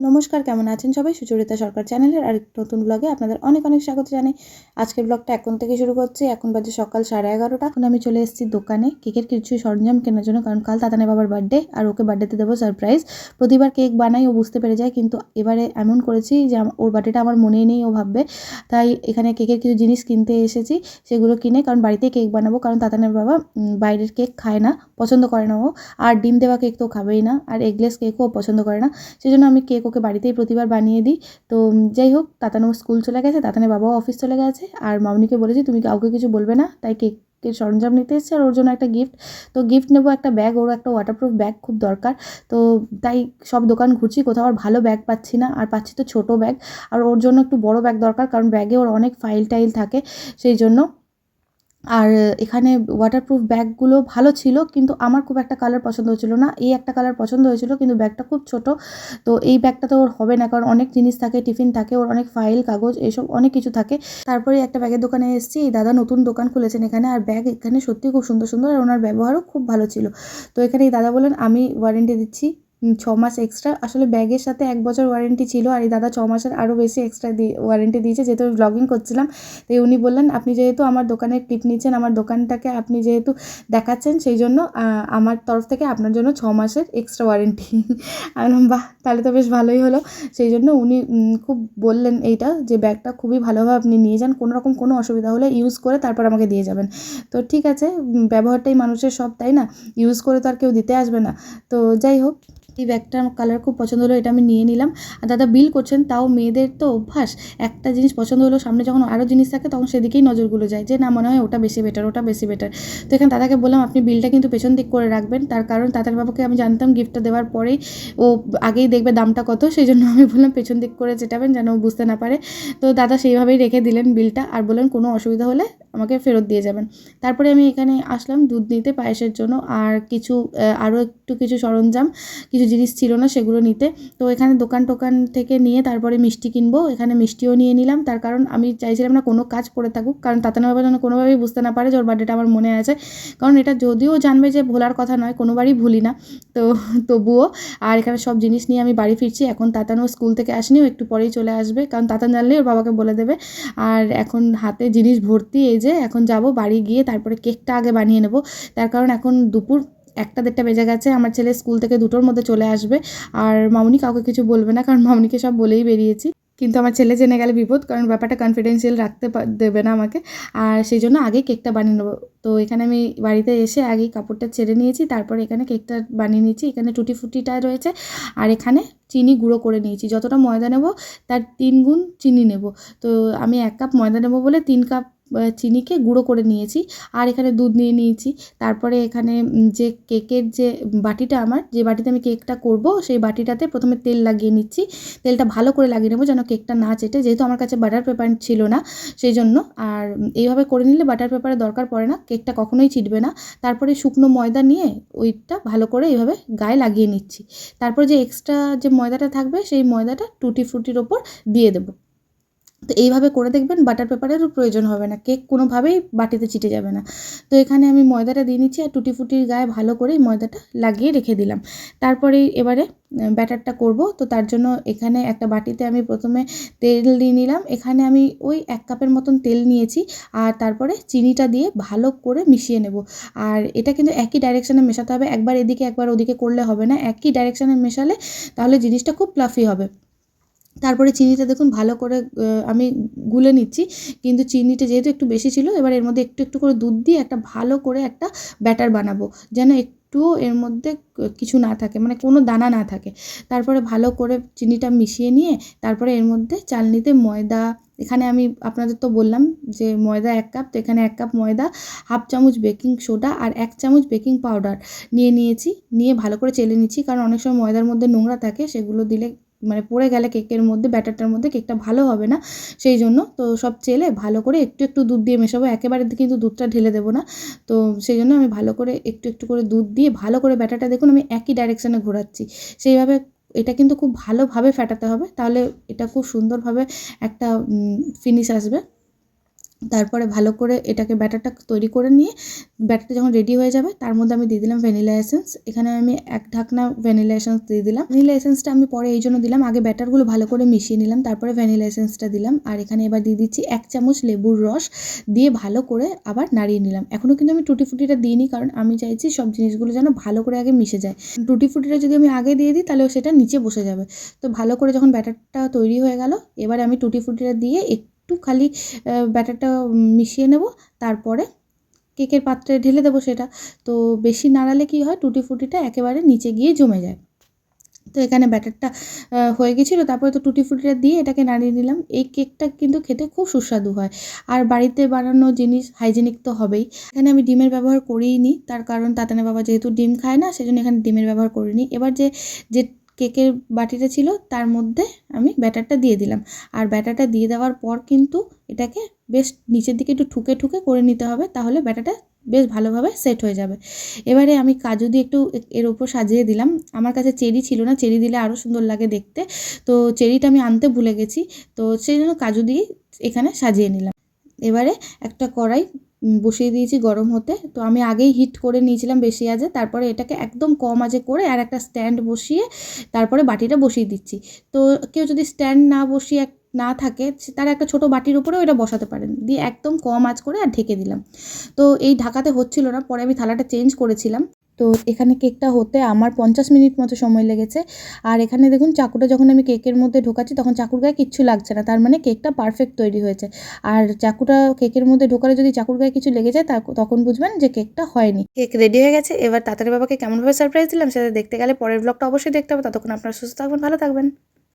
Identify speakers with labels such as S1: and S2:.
S1: নমস্কার, কেমন আছেন সবাই? সুচরিতা সরকার চ্যানেলের আর নতুন ব্লগে আপনাদের অনেক অনেক স্বাগত জানাই। আজকের ব্লগটা এখন থেকে শুরু করছি। এখন বাজে সকাল সাড়ে এগারোটা। এখন আমি চলে এসেছি দোকানে। কেকের কিছু সরঞ্জাম কেনার জন্য, কারণ কাল তাতানে বাবার বার্থডে, আর ওকে বার্থডেতে দেবো সারপ্রাইজ প্রতিবার কেক বানাই, ও বুঝতে পেরে যায়, কিন্তু এবারে এমন করেছি যে ওর বার্থডেটা আমার মনেই নেই, ও ভাববে। তাই এখানে কেকের কিছু জিনিস কিনতে এসেছি, সেগুলো কিনে, কারণ বাড়িতে কেক বানাবো, কারণ তাতানের বাবা বাইরের কেক খায় না, পছন্দ করে না ও। আর ডিম দেওয়া কেক তো খাবেই না, আর এগলেস কেকও পছন্দ করে না। সেই জন্য আমি কেক ওকে বাড়িতেই প্রতিবার বানিয়ে দিই। তো যাই হোক, তাতানো স্কুল চলে গেছে, তাতানের বাবাও অফিস চলে গেছে, আর মামনিকে বলেছি, তুমি কাউকে কিছু বলবে না। তাই কেকের সরঞ্জাম নিতে এসেছে, আর ওর জন্য একটা গিফট তো গিফট নেব একটা ব্যাগ ওর একটা ওয়াটারপ্রুফ ব্যাগ খুব দরকার। তো তাই সব দোকান ঘুরছি, কোথাও আর ভালো ব্যাগ পাচ্ছি না, আর পাচ্ছি তো ছোটো ব্যাগ আর ওর জন্য একটু বড় ব্যাগ দরকার, কারণ ব্যাগে ওর অনেক ফাইল টাইল থাকে, সেই জন্য আর এখানে ওয়াটারপ্রুফ ব্যাগগুলো ভালো ছিল, কিন্তু আমার খুব একটা কালার পছন্দ হচ্ছিল না। এই একটা কালার পছন্দ হয়েছিল, কিন্তু ব্যাগটা খুব ছোট। তো এই ব্যাগটা তো ওর হবে না, কারণ অনেক জিনিস থাকে টিফিন থাকে, ওর অনেক ফাইল কাগজ এইসব অনেক কিছু থাকে। তারপরে একটা ব্যাগের দোকানে এসেছি, এই দাদা নতুন দোকান খুলেছেন এখানে, আর ব্যাগ এখানে সত্যি খুব সুন্দর সুন্দর, আর ওনার ব্যবহারও খুব ভালো ছিল। তো এখানে এই দাদা বলেন আমি ওয়ারেন্টি দিচ্ছি। ছ মাস এক্সট্রা আসলে ব্যাগের সাথে এক বছর ওয়ারেন্টি ছিল আর এই দাদা ছ মাসের আরও বেশি এক্সট্রা দিয়ে ওয়ারেন্টি দিয়েছে। যেহেতু আমি ব্লগিং করছিলাম, তাই উনি বললেন, আপনি যেহেতু আমার দোকানের টিপ নিচ্ছেন, আমার দোকানটাকে আপনি যেহেতু দেখাচ্ছেন, সেই জন্য আমার তরফ থেকে আপনার জন্য ছ মাসের এক্সট্রা ওয়ারেন্টি বাহ, তাহলে তো বেশ ভালোই হলো। সেই জন্য উনি খুব বললেন এইটা, যে ব্যাগটা খুবই ভালোভাবে আপনি নিয়ে যান। কোনো রকম কোনো অসুবিধা হলে ইউজ করে তারপর আমাকে দিয়ে যাবেন। তো ঠিক আছে ব্যবহারটাই মানুষের সব, তাই না? ইউজ করে তো আর কেউ দিতে আসবে না। তো যাই হোক এই ব্যাগটার কালার খুব পছন্দ হলো, এটা আমি নিয়ে নিলাম। আর দাদা বিল করছেন, তাও মেয়েদের তো অভ্যাস। একটা জিনিস পছন্দ হলো, সামনে যখন আরও জিনিস থাকে, তখন সেদিকেই নজরগুলো যায় যে না, মনে হয় ওটা বেশি বেটার ওটা বেশি বেটার তো এখানে দাদাকে বললাম, আপনি বিলটা কিন্তু পেছন দিক করে রাখবেন। তার কারণ তাতার বাবাকে আমি জানতাম গিফটটা দেওয়ার পরেই। ও আগেই দেখবে দামটা কত সেই জন্য আমি বললাম, পেছন দিক করে চেটাবেন যেন বুঝতে না পারে। তো দাদা সেইভাবেই রেখে দিলেন বিলটা আর বললেন, কোনো অসুবিধা হলে আমাকে ফেরত দিয়ে যাবেন। তারপরে আমি এখানে আসলাম দুধ নিতে পায়েসের জন্য। আর কিছু আরও একটু কিছু সরঞ্জাম, কিছু জিনিস ছিল না সেগুলো নিতে। তো এখানে দোকান টোকান থেকে নিয়ে তারপরে মিষ্টি কিনবো। এখানে মিষ্টিও নিয়ে নিলাম। তার কারণ আমি চাইছিলাম না কোনো কাজ পড়ে থাকুক। কারণ তাতানা বাবা যেন কোনোভাবেই বুঝতে না পারে যে ওর বার্থডেটা আমার মনে আছে। কারণ এটা যদিও জানবে যে ভোলার কথা নয়, কোনোবারই ভুলি না। তো তবুও আর এখানে সব জিনিস নিয়ে আমি বাড়ি ফিরছি। এখন তাতানও স্কুল থেকে আসেনি একটু পরেই চলে আসবে। কারণ তাতান জানলেই ওর বাবাকে বলে দেবে। আর এখন হাতে জিনিস ভর্তি, এই যে এখন যাব বাড়ি গিয়ে তারপরে কেকটা আগে বানিয়ে নেব। তার কারণ এখন দুপুর একটা দেড়টা বেজে গেছে, আমার ছেলে স্কুল থেকে দুটোর মধ্যে চলে আসবে। আর মামুনি কাউকে কিছু বলবে না, কারণ মামুনিকে সব বলেই বেরিয়েছি। কিন্তু আমার ছেলে জেনে গেলে বিপদ, কারণ ব্যাপারটা কনফিডেন্সিয়াল রাখতে দেবে না আমাকে। আর সেই জন্য আগে কেকটা বানিয়ে নেব। তো এখানে আমি বাড়িতে এসে আগেই কাপড়টা ছেড়ে নিয়েছি, তারপর এখানে কেকটা বানিয়ে নিয়েছি। এখানে টুটি ফুটিটা রয়েছে, আর এখানে চিনি গুঁড়ো করে নিয়েছি। যতটা ময়দা নেব, তার তিন গুণ চিনি নেব। তো আমি এক কাপ ময়দা নেব বলে তিন কাপ চিনিকে গুঁড়ো করে নিয়েছি। আর এখানে দুধ নিয়ে নিয়েছি। তারপরে এখানে যে কেকের যে বাটিটা আমার, যে বাটিতে আমি কেকটা করব, সেই বাটিটাতে প্রথমে তেল লাগিয়ে নিচ্ছি। তেলটা ভালো করে লাগিয়ে নেব যেন কেকটা না চেটে, যেহেতু আমার কাছে বাটার পেপার ছিল না, সেই জন্য। আর এইভাবে করে নিলে বাটার পেপারের দরকার পড়ে না, কেকটা কখনোই চিটবে না। তারপরে শুকনো ময়দা নিয়ে ওইটা ভালো করে এইভাবে গায়ে লাগিয়ে নিচ্ছি। তারপর যে এক্সট্রা যে ময়দাটা থাকবে, সেই ময়দাটা টুটি ফ্রুটির ওপর দিয়ে দেবো। তো এইভাবে করে দেখবেন বাটার পেপারেরও প্রয়োজন হবে না। কেক কোনোভাবেই বাটিতে চিটে যাবে না। তো এখানে আমি ময়দাটা দিয়ে নিচ্ছি আর টুটি ফুটির গায়ে ভালো করে ময়দাটা লাগিয়ে রেখে দিলাম। তারপরে এবারে ব্যাটারটা করব। তো তার জন্য এখানে একটা বাটিতে আমি প্রথমে তেল দিয়ে নিলাম। এখানে আমি ওই এক কাপের মতন তেল নিয়েছি আর তারপরে চিনিটা দিয়ে ভালো করে মিশিয়ে নেব। আর এটা কিন্তু একই ডাইরেকশানে মেশাতে হবে। একবার এদিকে, একবার ওদিকে করলে হবে না। একই ডাইরেকশানে মেশালে তাহলে জিনিসটা খুব প্লাফি হবে। তারপরে চিনিটা দেখুন ভালো করে আমি গুলে নিচ্ছি। কিন্তু চিনিটা যেহেতু একটু বেশি ছিল, এবার এর মধ্যে একটু একটু করে দুধ দিয়ে একটা ভালো করে একটা ব্যাটার বানাবো, যেন একটুও এর মধ্যে কিছু না থাকে মানে কোনো দানা না থাকে। তারপরে ভালো করে চিনিটা মিশিয়ে নিয়ে, তারপরে এর মধ্যে চালনিতে ময়দা, এখানে আমি আপনাদের তো বললাম যে ময়দা এক কাপ, তো এখানে এক কাপ ময়দা, হাফ চামচ বেকিং সোডা আর এক চামচ বেকিং পাউডার নিয়ে নিয়েছি, নিয়ে ভালো করে চেলে নিচ্ছি, কারণ অনেক সময় ময়দার মধ্যে নোংরা থাকে, সেগুলো দিলে মানে পড়ে গেলে কেকের মধ্যে, ব্যাটারটার মধ্যে কেকটা ভালো হবে না। সেই জন্য তো সব চেলে ভালো করে একটু একটু দুধ দিয়ে মেশাবো। একেবারে কিন্তু দুধটা ঢেলে দেবো না। তো সেই জন্য আমি ভালো করে একটু একটু করে দুধ দিয়ে ভালো করে ব্যাটারটা দেখুন আমি একই ডাইরেকশানে ঘোরাচ্ছি। সেইভাবে এটা কিন্তু খুব ভালোভাবে ফেটাতে হবে। তাহলে এটা খুব সুন্দরভাবে একটা ফিনিশ আসবে। তারপরে ভালো করে এটাকে ব্যাটারটা তৈরি করে নিয়ে ব্যাটারটা যখন রেডি হয়ে যাবে, তার মধ্যে আমি দিয়ে দিলাম ভ্যানিলা এসেন্স এখানে আমি এক ঢাকনা ভ্যানিলা এসেন্স দিয়ে দিলাম। ভ্যানিলা এসেন্সটা আমি পরে এই জন্য দিলাম, আগে ব্যাটারগুলো ভালো করে মিশিয়ে নিলাম, তারপরে ভ্যানিলা এসেন্সটা দিলাম। আর এখানে এবার দিয়ে দিচ্ছি এক চামচ লেবুর রস দিয়ে ভালো করে আবার নাড়িয়ে নিলাম। এখনও কিন্তু আমি টুটি ফুটিটা দিইনি, কারণ আমি চাইছি সব জিনিসগুলো যেন ভালো করে আগে মিশে যায়। টুটি ফুটিটা যদি আমি আগে দিয়ে দিই, তাহলে সেটা নিচে বসে যাবে। তো ভালো করে যখন ব্যাটারটা তৈরি হয়ে গেল, এবার আমি টুটি ফুটিটা দিয়ে একটু খালি ব্যাটারটা মিশিয়ে নেব, তারপরে কেকের পাত্রে ঢেলে দেবো সেটা। তো বেশি নাড়ালে কি হয়, টুটি ফুটিটা একেবারে নিচে গিয়ে জমে যায়। তো এখানে ব্যাটারটা হয়ে গেছিল, তারপরে তো টুটি ফুটিটা দিয়ে এটাকে নাড়িয়ে নিলাম। এই কেকটা কিন্তু খেতে খুব সুস্বাদু হয়। আর বাড়িতে বানানো জিনিস হাইজেনিক তো হবেই। এখানে আমি ডিমের ব্যবহার করিই নি তার কারণ তাতানে বাবা যেহেতু ডিম খায় না, সেজন্য এখানে ডিমের ব্যবহার করিনি। এবার যে যে কেকের বাটিটা ছিল, তার মধ্যে আমি ব্যাটারটা দিয়ে দিলাম। আর ব্যাটারটা দিয়ে দেওয়ার পর কিন্তু এটাকে বেশ নিচের দিকে একটু ঠুকে ঠুকে করে নিতে হবে, তাহলে ব্যাটারটা বেশ ভালোভাবে সেট হয়ে যাবে। এবারে আমি কাজু দিয়ে একটু এর ওপর সাজিয়ে দিলাম। আমার কাছে চেরি ছিল না, চেরি দিলে আরও সুন্দর লাগে দেখতে। তো চেরিটা আমি আনতে ভুলে গেছি, তো সেই জন্য কাজু দিয়ে এখানে সাজিয়ে নিলাম। এবারে একটা কড়াই বসিয়ে দিয়েছি গরম হতে। তো আমি আগেই হিট করে নিয়েছিলাম বেশি আজে তারপরে এটাকে একদম কম আজে করে আর একটা স্ট্যান্ড বসিয়ে তারপরে বাটিটা বসিয়ে দিচ্ছি। তো কেউ যদি স্ট্যান্ড না বসিয়ে এক- না থাকে তার একটা ছোট বাটির উপরে ওইটা বসাতে পারেন। দিয়ে একদম কম আজ করে আর ঢেকে দিলাম। তো এই ঢাকাতে হচ্ছিল না। পরে আমি থালাটা চেঞ্জ করেছিলাম। তো এখানে কেকটা হতে আমার পঞ্চাশ মিনিট মতো সময় লেগেছে। আর এখানে দেখুন, চাকুটা যখন আমি কেকের মধ্যে ঢোকাচ্ছি, তখন চাকুর গায়ে কিচ্ছু লাগছে না। তার মানে কেকটা পারফেক্ট তৈরি হয়েছে। আর চাকুটা কেকের মধ্যে ঢোকালে যদি চাকুর গায়ে কিছু লেগে যায় তা- তখন বুঝবেন যে কেকটা হয়নি। কেক রেডি হয়ে গেছে। এবার তাড়াতাড়ি বাবাকে কেমনভাবে সারপ্রাইজ দিলাম, সেটা দেখতে গেলে পরের ব্লগটা অবশ্যই দেখতে হবে। ততক্ষণ আপনারা সুস্থ থাকবেন, ভালো থাকবেন।